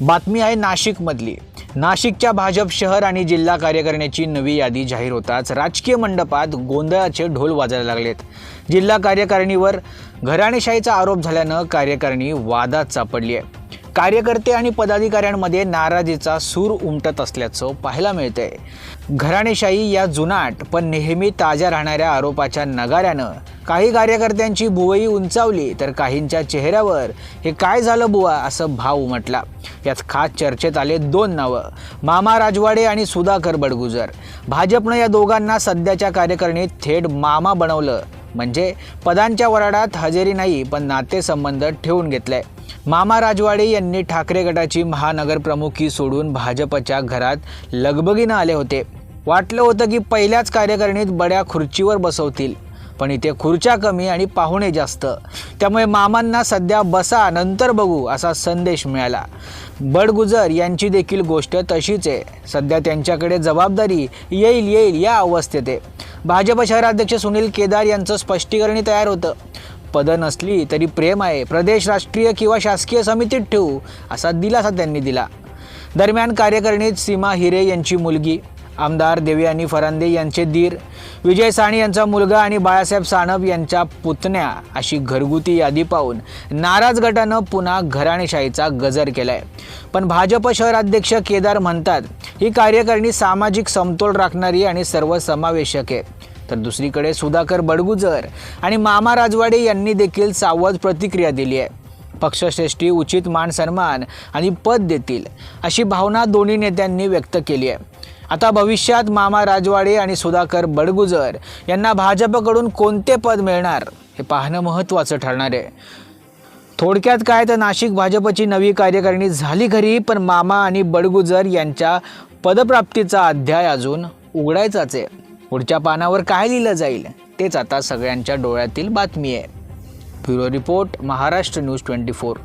बातमी आहे नाशिकमधली. नाशिकच्या भाजप शहर आणि जिल्हा कार्यकारिणीची नवी यादी जाहीर होताच राजकीय मंडपात गोंधळाचे ढोल वाजायला लागलेत. जिल्हा कार्यकारिणीवर घराणेशाहीचा आरोप झाल्यानं कार्यकारिणी वादात सापडली आहे. कार्यकर्ते आणि पदाधिकाऱ्यांमध्ये नाराजीचा सूर उमटत असल्याचं पाहायला मिळतंय. घराणेशाही या जुनाट पण नेहमी ताज्या राहणाऱ्या आरोपाच्या नगाऱ्यानं. काही कार्यकर्त्यांची बुवई उंचावली तर काहींच्या चेहऱ्यावर हे काय झालं बुवा? असं भाव उमटला. यात खास चर्चेत आले दोन नावं मामा राजवाडे आणि सुधाकर बडगुजर. भाजपनं या दोघांना सध्याच्या कार्यकारिणीत थेट मामा बनवलं. म्हणजे पदांच्या वराडात हजेरी नाही पण नातेसंबंध ठेवून घेतलंय. मामा राजवाडे यांनी ठाकरे गटाची महानगरप्रमुखी सोडून भाजपच्या घरात लगबगीनं आले होते. वाटलं होतं की पहिल्याच कार्यकारिणीत बड्या खुर्चीवर बसवतील पण इथे खुर्च्या कमी आणि पाहुणे जास्त. त्यामुळे मामांना सध्या बसा नंतर बघू असा संदेश मिळाला. बडगुजर यांची देखील गोष्ट तशीच आहे. सध्या त्यांच्याकडे जबाबदारी येईल येईल या अवस्थेत आहे. भाजप शहराध्यक्ष सुनील केदार यांचं स्पष्टीकरणही तयार होतं. पदं नसली तरी प्रेम आहे. प्रदेश राष्ट्रीय किंवा शासकीय समितीत ठेवू असा दिलासा त्यांनी दिला. दरम्यान कार्यकारिणीत सीमा हिरे यांची मुलगी आमदार देवयानी फरांदे यांचे दीर विजय साणी यांचा मुलगा आणि बाळासाहेब साणप यांच्या पुतण्या अशी घरगुती यादी पाहून नाराज गटानं पुन्हा घराणेशाहीचा गजर केलाय. पण भाजप शहराध्यक्ष केदार म्हणतात ही कार्यकारिणी सामाजिक समतोल राखणारी आणि सर्वसमावेशक आहे. तर दुसरीकडे सुधाकर बडगुजर आणि मामा राजवाडे यांनी देखील सावध प्रतिक्रिया दिली आहे. पक्षश्रेष्ठी उचित मान सन्मान आणि पद देतील अशी भावना दोन्ही नेत्यांनी व्यक्त केली आहे. आता भविष्यात मामा राजवाडे आणि सुधाकर बडगुजर यांना भाजपकडून कोणते पद मिळणार हे पाहणं महत्त्वाचं ठरणार आहे. थोडक्यात काय तर नाशिक भाजपची नवी कार्यकारिणी झाली खरी पण मामा आणि बडगुजर यांच्या पदप्राप्तीचा अध्याय अजून उघडायचाच आहे. पुढच्या पानावर काय लिहिलं जाईल तेच आता सगळ्यांच्या डोळ्यातील बातमी आहे. Bureau report Maharashtra news twenty four.